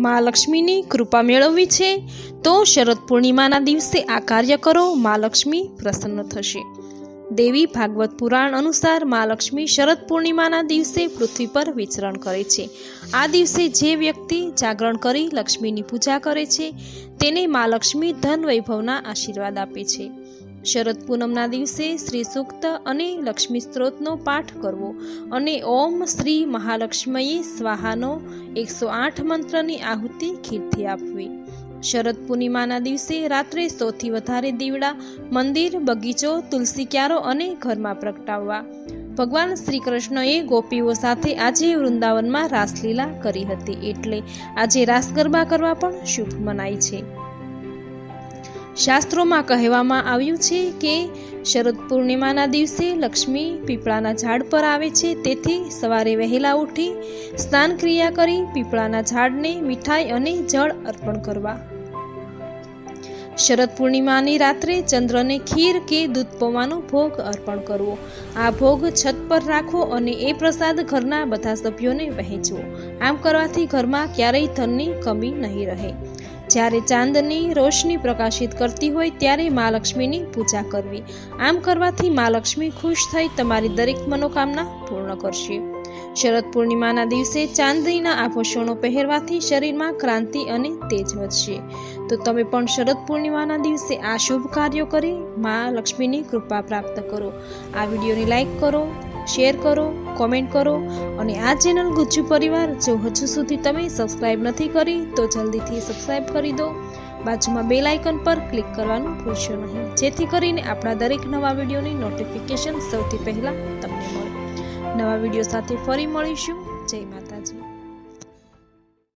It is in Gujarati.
મા લક્ષ્મીની કૃપા મેળવવી છે, તો શરદ પૂર્ણિમાના દિવસે આ કાર્ય કરો, મા લક્ષ્મી પ્રસન્ન થશે. દેવી ભાગવત પુરાણ અનુસાર મા લક્ષ્મી શરદ પૂર્ણિમાના દિવસે પૃથ્વી પર વિચરણ કરે છે. આ દિવસે જે વ્યક્તિ જાગરણ કરી લક્ષ્મીની પૂજા કરે છે, તેને મા લક્ષ્મી ધન વૈભવના આશીર્વાદ આપે છે. શરદ પૂનમના દિવસે શ્રી સૂક્ત અને લક્ષ્મી સ્ત્રોતનો પાઠ કરવો અને ઓમ શ્રી મહાલક્ષ્મીએ સ્વાહાનો એકસો આઠ મંત્રની આહુતિ ખીરથી આપવી. શરદ પૂર્ણિમાના દિવસે રાત્રે સૌથી વધારે દીવડા, મંદિર, બગીચો, તુલસી ક્યારો અને ઘરમાં પ્રગટાવવા. ભગવાન શ્રી કૃષ્ણએ ગોપીઓ સાથે આજે વૃંદાવનમાં રાસલીલા કરી હતી એટલે આજે રાસ ગરબા કરવા પણ શુભ મનાય છે. શાસ્ત્રોમાં કહેવામાં આવ્યું છે કે શરદ પૂર્ણિમાના દિવસે લક્ષ્મી પીપળાના ઝાડ પર આવે છે. તેથી સવારે વહેલા ઉઠી સ્નાન ક્રિયા કરી પીપળાના ઝાડને મીઠાઈ અને જળ અર્પણ કરવા. શરદ પૂર્ણિમાની રાત્રે ચંદ્રને ખીર કે દૂધ પૌવાનો ભોગ અર્પણ કરવો. આ ભોગ છત પર રાખવો અને એ પ્રસાદ ઘરના બધા સભ્યોને વહેંચવો. આમ કરવાથી ઘરમાં ક્યારેય ધનની કમી નહીં રહે. જ્યારે ચાંદની રોશની પ્રકાશિત કરતી હોય ત્યારે મા લક્ષ્મીની પૂજા કરવી. આમ કરવાથી મા લક્ષ્મી ખુશ થઈ તમારી દરેક મનોકામના પૂર્ણ કરશે. શરદ પૂર્ણિમાના દિવસે ચાંદીના આભૂષણો પહેરવાથી શરીરમાં ક્રાંતિ અને તેજ વધશે. તો તમે પણ શરદ પૂર્ણિમાના દિવસે આ શુભ કાર્યો કરી મા લક્ષ્મીની કૃપા પ્રાપ્ત કરો. આ વિડીયોને લાઈક કરો, શેર કરો, કોમેન્ટ કરો અને આ ચેનલ ગુજ્જુ પરિવાર જો હજુ સુધી તમે સબસ્ક્રાઈબ નથી કરી તો જલ્દીથી સબસ્ક્રાઈબ કરી દો. બાજુમાં બેલ આઇકન પર ક્લિક કરવાનું ભૂલશો નહીં. જેથી કરીને આપણા દરેક નવા વિડીયોની નોટિફિકેશન સૌથી પહેલાં તમને મળે. નવા વીડિયો સાથે ફરી મળીશું. જય માતાજી.